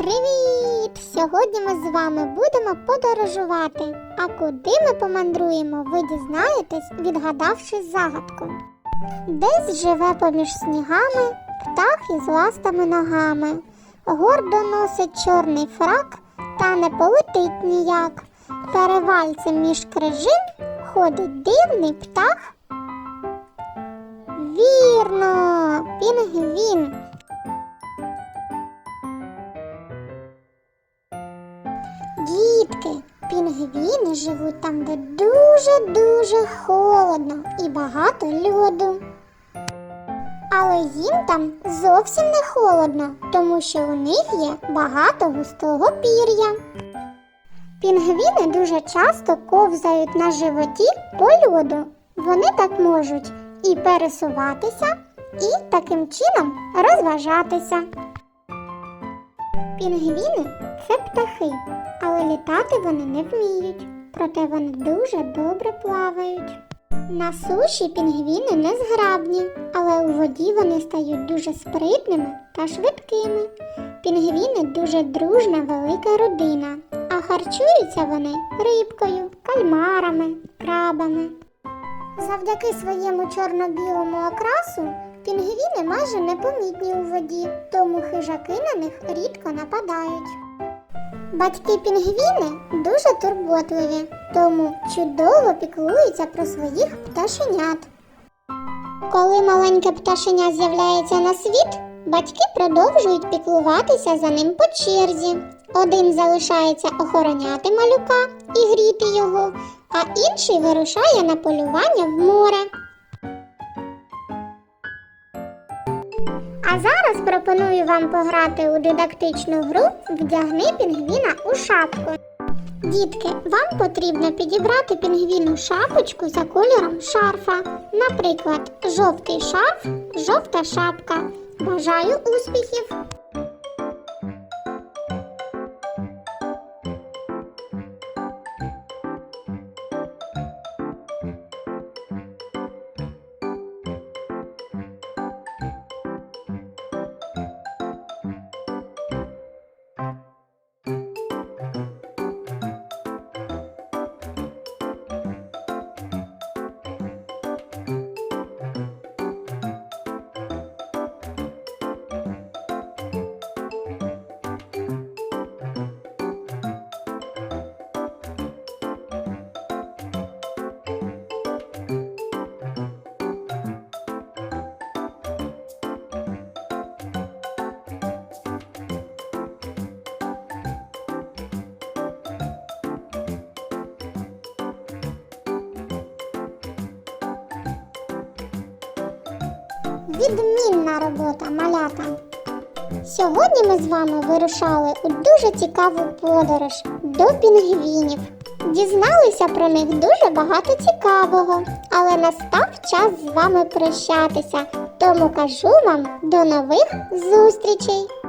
Привіт! Сьогодні ми з вами будемо подорожувати. А куди ми помандруємо, ви дізнаєтесь, відгадавши загадку. Десь живе поміж снігами птах із ластами ногами. Гордо носить чорний фрак, та не полетить ніяк. Перевальцем між крижин ходить дивний птах. Вірно, пінгвін. Дітки, пінгвіни живуть там, де дуже-дуже холодно і багато льоду. Але їм там зовсім не холодно, тому що у них є багато густого пір'я. Пінгвіни дуже часто ковзають на животі по льоду. Вони так можуть і пересуватися, і таким чином розважатися. Пінгвіни це птахи, але літати вони не вміють, проте вони дуже добре плавають. На суші пінгвіни не зграбні, але у воді вони стають дуже спритними та швидкими. Пінгвіни дуже дружна велика родина, а харчуються вони рибкою, кальмарами, крабами. Завдяки своєму чорно-білому окрасу пінгвіни майже непомітні у воді, тому хижаки на них рідко нападають. Батьки пінгвіни дуже турботливі, тому чудово піклуються про своїх пташенят. Коли маленьке пташеня з'являється на світ, батьки продовжують піклуватися за ним по черзі. Один залишається охороняти малюка і гріти його, а інший вирушає на полювання в море. Зараз пропоную вам пограти у дидактичну гру Вдягни пінгвіна у шапку. Дітки, вам потрібно підібрати пінгвіну шапочку за кольором шарфа. Наприклад, жовтий шарф, жовта шапка. Бажаю успіхів! Відмінна робота, малята. Сьогодні ми з вами вирушали у дуже цікаву подорож до пінгвінів. Дізналися про них дуже багато цікавого, але настав час з вами прощатися. Тому кажу вам до нових зустрічей!